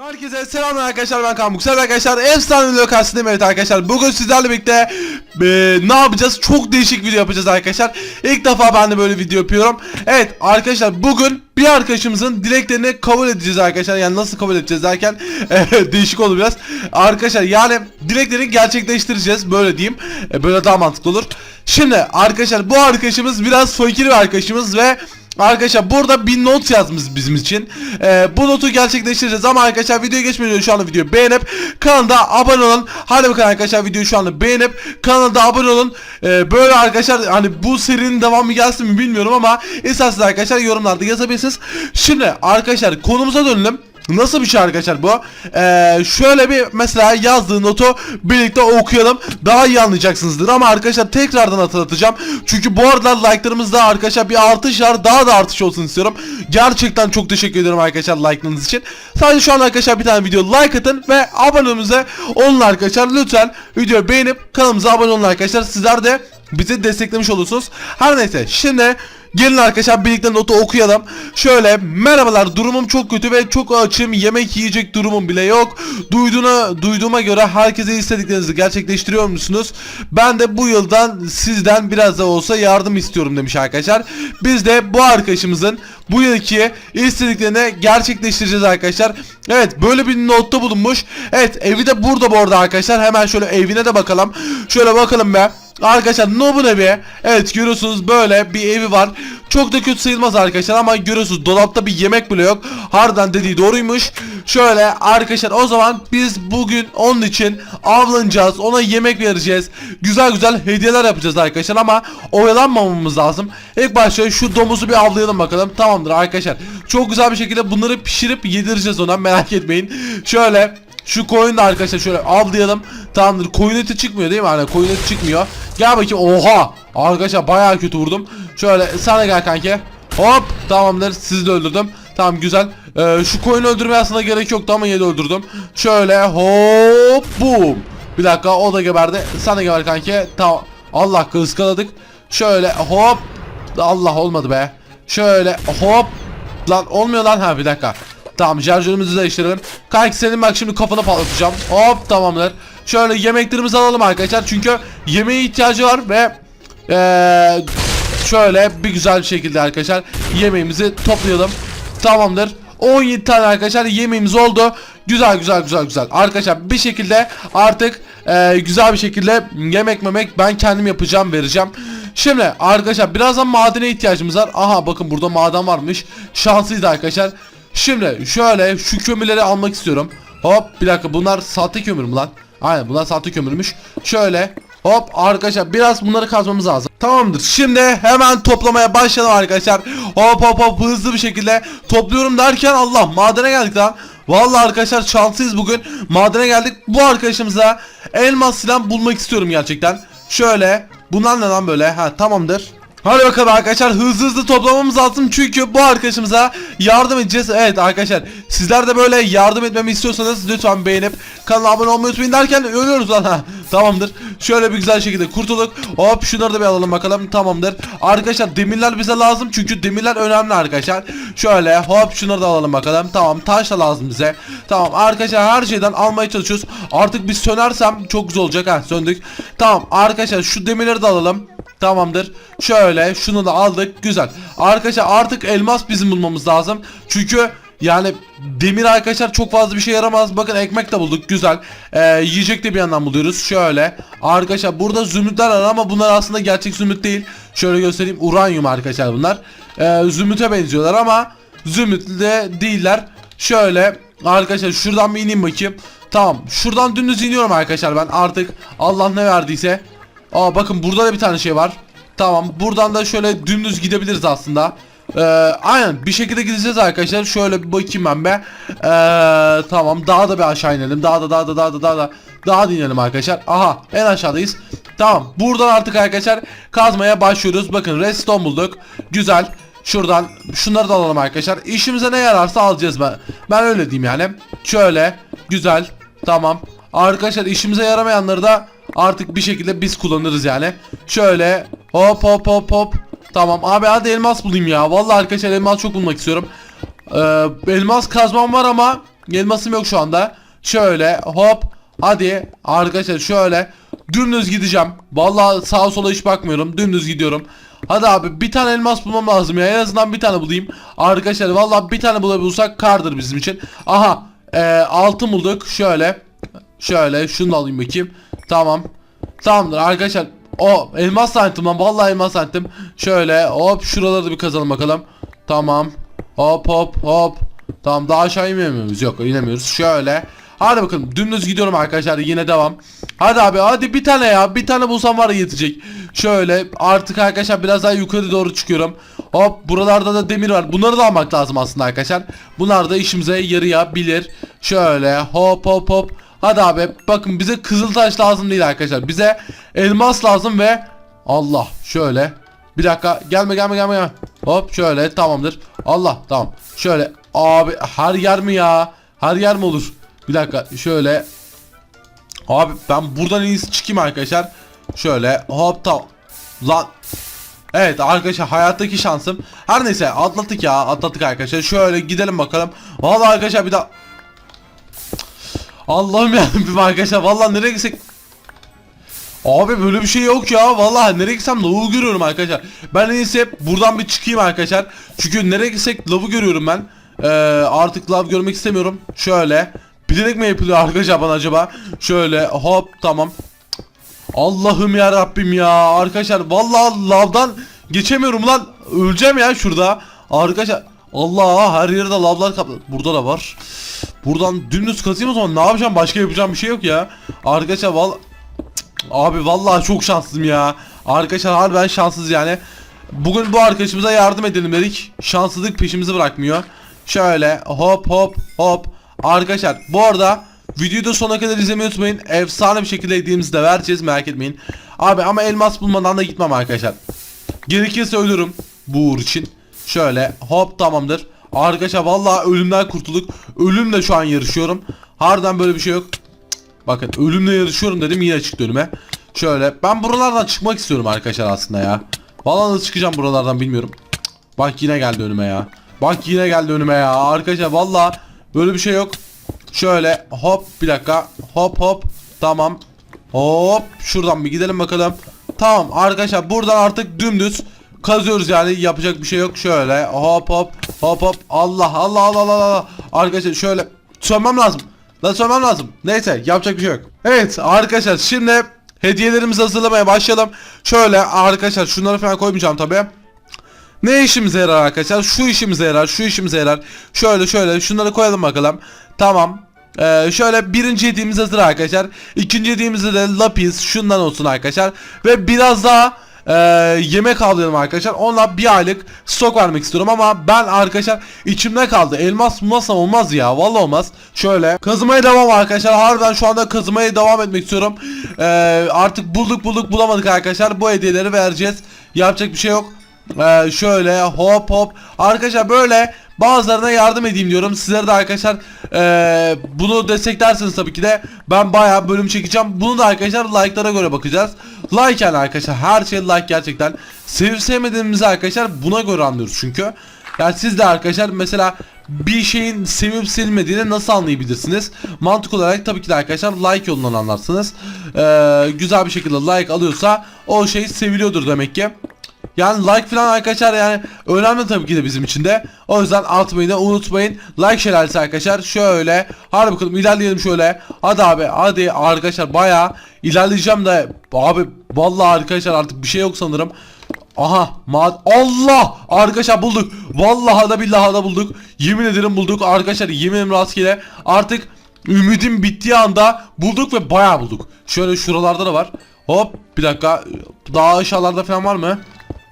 Herkese selamlar arkadaşlar ben Kaan Buksel arkadaşlar. Efsane video karşısındayım evet arkadaşlar bugün sizlerle birlikte e, ne yapacağız? Çok değişik video yapacağız arkadaşlar. İlk defa ben de böyle video yapıyorum. Evet arkadaşlar bugün bir arkadaşımızın dileklerini kabul edeceğiz arkadaşlar. Yani nasıl kabul edeceğiz derken e, değişik oldu biraz. Arkadaşlar yani dileklerini gerçekleştireceğiz böyle diyeyim. E, böyle daha mantıklı olur. Şimdi arkadaşlar bu arkadaşımız biraz fakir bir arkadaşımız ve Arkadaşlar burada bir not yazmış bizim için. Ee, bu notu gerçekleştireceğiz ama arkadaşlar videoya geçmeden şu anda videoyu beğenip kanalda abone olun. Hadi bakalım arkadaşlar videoyu şu anda beğenip kanalda abone olun. Ee, böyle arkadaşlar hani bu serinin devamı gelsin mi bilmiyorum ama isterseniz arkadaşlar yorumlarda yazabilirsiniz. Şimdi arkadaşlar konumuza dönelim. Nasıl bir şey arkadaşlar bu? Ee, şöyle bir mesela yazdığı notu birlikte okuyalım. Daha iyi anlayacaksınızdır ama arkadaşlar tekrardan hatırlatacağım. Çünkü bu arada like'larımızda arkadaşlar bir artış var. Daha da artış olsun istiyorum. Gerçekten çok teşekkür ederim arkadaşlar like'larınız için. Sadece şu an arkadaşlar bir tane video like atın ve abonemize olun arkadaşlar. Lütfen videoyu beğenip kanalımıza abone olun arkadaşlar. Sizler de bizi desteklemiş olursunuz. Her neyse şimdi Gelin arkadaşlar birlikte notu okuyalım. Şöyle merhabalar durumum çok kötü ve çok açım yemek yiyecek durumum bile yok. Duyduğuna, duyduğuma göre herkese istediklerinizi gerçekleştiriyor musunuz? Ben de bu yıldan sizden biraz da olsa yardım istiyorum demiş arkadaşlar. Biz de bu arkadaşımızın bu yılki istediklerini gerçekleştireceğiz arkadaşlar. Evet böyle bir notta bulunmuş. Evet evi de burada bu arada arkadaşlar. Hemen şöyle evine de bakalım. Şöyle bakalım be. Arkadaşlar Nob'un evi Evet görüyorsunuz böyle bir evi var. Çok da kötü sayılmaz arkadaşlar ama görüyorsunuz dolapta bir yemek bile yok. Harbiden dediği doğruymuş. Şöyle arkadaşlar o zaman biz bugün onun için avlanacağız Ona yemek vereceğiz. Güzel güzel hediyeler yapacağız arkadaşlar ama Oyalanmamamız lazım. İlk başta şu domuzu bir avlayalım bakalım. Tamamdır arkadaşlar. Çok güzel bir şekilde bunları pişirip yedireceğiz ona merak etmeyin. Şöyle şu koyunu da arkadaşlar şöyle avlayalım. Tamamdır. Koyun eti çıkmıyor değil mi? Hani koyun eti çıkmıyor. Gel bakayım. Oha! Arkadaşlar bayağı kötü vurdum. Şöyle sana gel kanki. Hop! Tamamdır. Sizi de öldürdüm. Tamam güzel. Ee, şu koyunu öldürmeye aslında gerek yoktu ama yine de öldürdüm. Şöyle hop boom. Bir dakika o da geberdi. Sana geber kanki. Tamam. Allah kıskaladık. Şöyle hop. Allah olmadı be. Şöyle hop. Lan olmuyor lan ha bir dakika. Tamam şarjörümüzü değiştirelim. Kanki senin bak şimdi kafanı patlatacağım. Hop tamamdır. Şöyle yemeklerimizi alalım arkadaşlar. Çünkü yemeğe ihtiyacı var ve ee, şöyle bir güzel bir şekilde arkadaşlar yemeğimizi toplayalım. Tamamdır. 17 tane arkadaşlar yemeğimiz oldu. Güzel güzel güzel güzel. Arkadaşlar bir şekilde artık ee, güzel bir şekilde yemek memek ben kendim yapacağım vereceğim. Şimdi arkadaşlar birazdan madene ihtiyacımız var. Aha bakın burada maden varmış. Şanslıydı arkadaşlar. Şimdi şöyle şu kömürleri almak istiyorum. Hop bir dakika bunlar sahte kömür mü lan? Aynen bunlar sahte kömürmüş. Şöyle hop arkadaşlar biraz bunları kazmamız lazım. Tamamdır. Şimdi hemen toplamaya başlayalım arkadaşlar. Hop hop hop hızlı bir şekilde topluyorum derken Allah madene geldik lan. Vallahi arkadaşlar şanslıyız bugün. Madene geldik. Bu arkadaşımıza elmas silah bulmak istiyorum gerçekten. Şöyle bunlar ne lan böyle? Ha tamamdır. Hadi bakalım arkadaşlar hızlı hızlı toplamamız lazım çünkü bu arkadaşımıza yardım edeceğiz. Evet arkadaşlar sizler de böyle yardım etmemi istiyorsanız lütfen beğenip kanala abone olmayı unutmayın derken ölüyoruz lan ha. Tamamdır. Şöyle bir güzel şekilde kurtulduk. Hop şunları da bir alalım bakalım. Tamamdır. Arkadaşlar demirler bize lazım çünkü demirler önemli arkadaşlar. Şöyle hop şunları da alalım bakalım. Tamam taş da lazım bize. Tamam arkadaşlar her şeyden almaya çalışıyoruz. Artık bir sönersem çok güzel olacak ha söndük. Tamam arkadaşlar şu demirleri de alalım. Tamamdır. Şöyle şunu da aldık. Güzel. Arkadaşlar artık elmas bizim bulmamız lazım. Çünkü yani demir arkadaşlar çok fazla bir şey yaramaz. Bakın ekmek de bulduk. Güzel. Ee, yiyecek de bir yandan buluyoruz. Şöyle. Arkadaşlar burada zümrütler var ama bunlar aslında gerçek zümrüt değil. Şöyle göstereyim. Uranyum arkadaşlar bunlar. Ee, zümrüte benziyorlar ama zümrüt de değiller. Şöyle. Arkadaşlar şuradan bir ineyim bakayım. Tamam. Şuradan dümdüz iniyorum arkadaşlar ben. Artık Allah ne verdiyse. Aa bakın burada da bir tane şey var. Tamam buradan da şöyle dümdüz gidebiliriz aslında. Ee, aynen bir şekilde gideceğiz arkadaşlar. Şöyle bir bakayım ben be. Ee, tamam daha da bir aşağı inelim. Daha da daha da daha da daha da daha da inelim arkadaşlar. Aha en aşağıdayız. Tamam buradan artık arkadaşlar kazmaya başlıyoruz. Bakın redstone bulduk. Güzel. Şuradan şunları da alalım arkadaşlar. İşimize ne yararsa alacağız ben. Ben öyle diyeyim yani. Şöyle güzel. Tamam. Arkadaşlar işimize yaramayanları da artık bir şekilde biz kullanırız yani. Şöyle hop hop hop hop. Tamam abi hadi elmas bulayım ya. Vallahi arkadaşlar elmas çok bulmak istiyorum. Ee, elmas kazmam var ama elmasım yok şu anda. Şöyle hop. Hadi arkadaşlar şöyle dümdüz gideceğim. Vallahi sağa sola hiç bakmıyorum. Dümdüz gidiyorum. Hadi abi bir tane elmas bulmam lazım ya. En azından bir tane bulayım. Arkadaşlar vallahi bir tane bulabilirsak kardır bizim için. Aha e, altın bulduk. Şöyle. Şöyle şunu alayım bakayım. Tamam. Tamamdır arkadaşlar. O elmas santim lan. Vallahi elmas santim. Şöyle hop şuraları da bir kazalım bakalım. Tamam. Hop hop hop. Tamam daha aşağı inmiyor muyuz? Yok inemiyoruz. Şöyle. Hadi bakalım dümdüz gidiyorum arkadaşlar yine devam. Hadi abi hadi bir tane ya bir tane bulsam var yetecek. Şöyle artık arkadaşlar biraz daha yukarı doğru çıkıyorum. Hop buralarda da demir var. Bunları da almak lazım aslında arkadaşlar. Bunlar da işimize yarayabilir. Şöyle hop hop hop. Hadi abi bakın bize kızıltaş lazım değil arkadaşlar. Bize elmas lazım ve Allah şöyle. Bir dakika gelme gelme gelme. Hop şöyle tamamdır. Allah tamam. Şöyle abi her yer mi ya? Her yer mi olur? Bir dakika şöyle. Abi ben buradan iyisi çıkayım arkadaşlar. Şöyle hop tamam. Lan. Evet arkadaşlar hayattaki şansım. Her neyse atlattık ya atlattık arkadaşlar. Şöyle gidelim bakalım. Vallahi arkadaşlar bir daha. Allah'ım ya arkadaşlar vallahi nereye gitsek Abi böyle bir şey yok ya. Vallahi nereye gitsem lavu görüyorum arkadaşlar. Ben en iyisi hep buradan bir çıkayım arkadaşlar. Çünkü nereye gitsek lavu görüyorum ben. Ee, artık lav görmek istemiyorum. Şöyle. Bilerek mi yapılıyor arkadaşlar bana acaba? Şöyle hop tamam. Allah'ım ya Rabbim ya. Arkadaşlar vallahi lavdan geçemiyorum lan. Öleceğim ya şurada. Arkadaşlar Allah her yerde lavlar kaplı. Burada da var. Buradan dümdüz kazayım o zaman ne yapacağım? Başka yapacağım bir şey yok ya. Arkadaşlar vallahi Abi vallahi çok şanslıyım ya. Arkadaşlar harbiden şanssız yani. Bugün bu arkadaşımıza yardım edelim dedik. Şanssızlık peşimizi bırakmıyor. Şöyle hop hop hop. Arkadaşlar bu arada videoyu da sona kadar izlemeyi unutmayın. Efsane bir şekilde hediyemizi de vereceğiz merak etmeyin. Abi ama elmas bulmadan da gitmem arkadaşlar. Gerekirse ölürüm bu uğur için. Şöyle hop tamamdır. Arkadaşlar vallahi ölümden kurtulduk. Ölümle şu an yarışıyorum. Harbiden böyle bir şey yok. Bakın ölümle yarışıyorum dedim yine çıktı önüme. Şöyle ben buralardan çıkmak istiyorum arkadaşlar aslında ya. Vallahi nasıl çıkacağım buralardan bilmiyorum. Bak yine geldi önüme ya. Bak yine geldi önüme ya. Arkadaşlar vallahi böyle bir şey yok. Şöyle hop bir dakika. Hop hop. Tamam. Hop şuradan bir gidelim bakalım. Tamam arkadaşlar buradan artık dümdüz kazıyoruz yani yapacak bir şey yok. Şöyle hop hop hop hop. Allah Allah Allah Allah Allah. Arkadaşlar şöyle sönmem lazım. Lan sormam lazım. Neyse yapacak bir şey yok. Evet arkadaşlar şimdi hediyelerimizi hazırlamaya başlayalım. Şöyle arkadaşlar şunları falan koymayacağım tabi. Ne işimize yarar arkadaşlar? Şu işimize yarar, şu işimize yarar. Şöyle şöyle şunları koyalım bakalım. Tamam. Ee, şöyle birinci hediyemiz hazır arkadaşlar. İkinci hediyemizde de lapis şundan olsun arkadaşlar. Ve biraz daha e, yemek alıyorum arkadaşlar. Onunla bir aylık stok vermek istiyorum ama ben arkadaşlar içimde kaldı. Elmas bulmazsam olmaz ya. Vallahi olmaz. Şöyle kazımaya devam arkadaşlar. Harbiden şu anda kazımaya devam etmek istiyorum. E, artık bulduk bulduk bulamadık arkadaşlar. Bu hediyeleri vereceğiz. Yapacak bir şey yok. Ee, şöyle hop hop arkadaşlar böyle bazılarına yardım edeyim diyorum sizlere de arkadaşlar ee, bunu desteklerseniz tabii ki de ben bayağı bölüm çekeceğim bunu da arkadaşlar like'lara göre bakacağız like yani arkadaşlar her şey like gerçekten sevip sevmediğimizi arkadaşlar buna göre anlıyoruz çünkü yani siz de arkadaşlar mesela bir şeyin sevip sevilmediğini nasıl anlayabilirsiniz? Mantık olarak tabii ki de arkadaşlar like yolundan anlarsınız. Ee, güzel bir şekilde like alıyorsa o şey seviliyordur demek ki. Yani like falan arkadaşlar yani önemli tabii ki de bizim için de. O yüzden atmayı da unutmayın. Like şelalesi arkadaşlar. Şöyle. Hadi bakalım ilerleyelim şöyle. Hadi abi hadi arkadaşlar baya ilerleyeceğim de. Abi vallahi arkadaşlar artık bir şey yok sanırım. Aha mad Allah arkadaşlar bulduk. Vallahi da billahi da bulduk. Yemin ederim bulduk arkadaşlar yemin ederim rastgele. Artık ümidim bittiği anda bulduk ve bayağı bulduk. Şöyle şuralarda da var. Hop bir dakika. Daha aşağılarda falan var mı?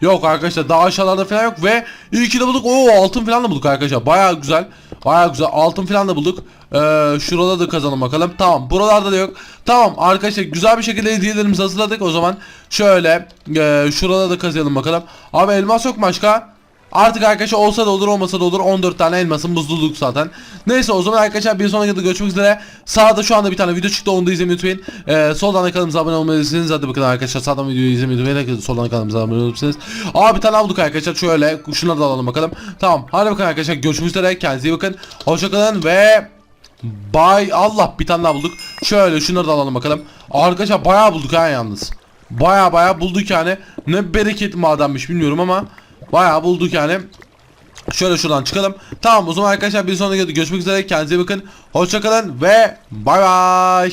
Yok arkadaşlar daha aşağılarda falan yok ve iyi ki de bulduk. Oo altın falan da bulduk arkadaşlar. Baya güzel. Baya güzel. Altın falan da bulduk. Ee, şurada da kazanalım bakalım. Tamam. Buralarda da yok. Tamam arkadaşlar güzel bir şekilde hediyelerimizi hazırladık. O zaman şöyle e, şurada da kazıyalım bakalım. Abi elmas yok başka. Artık arkadaşlar olsa da olur olmasa da olur 14 tane elmasımız bulduk zaten. Neyse o zaman arkadaşlar bir sonraki videoda görüşmek üzere. Sağda şu anda bir tane video çıktı onu da izlemeyi unutmayın. Ee, soldan da kanalımıza abone unutmayın. Hadi bakın arkadaşlar sağdan videoyu izlemeyi unutmayın. Soldan kanalımıza abone olursanız. Aa bir tane aldık arkadaşlar şöyle şunları da alalım bakalım. Tamam hadi bakın arkadaşlar görüşmek üzere. Kendinize iyi bakın. Hoşçakalın ve Bay Allah bir tane daha bulduk. Şöyle şunları da alalım bakalım. Arkadaşlar bayağı bulduk ha yalnız. Bayağı bayağı bulduk yani. Ne bereketli madenmiş bilmiyorum ama bayağı bulduk yani. Şöyle şuradan çıkalım. Tamam o zaman arkadaşlar bir sonraki görüşmek üzere. Kendinize bakın. Hoşçakalın ve bay bay.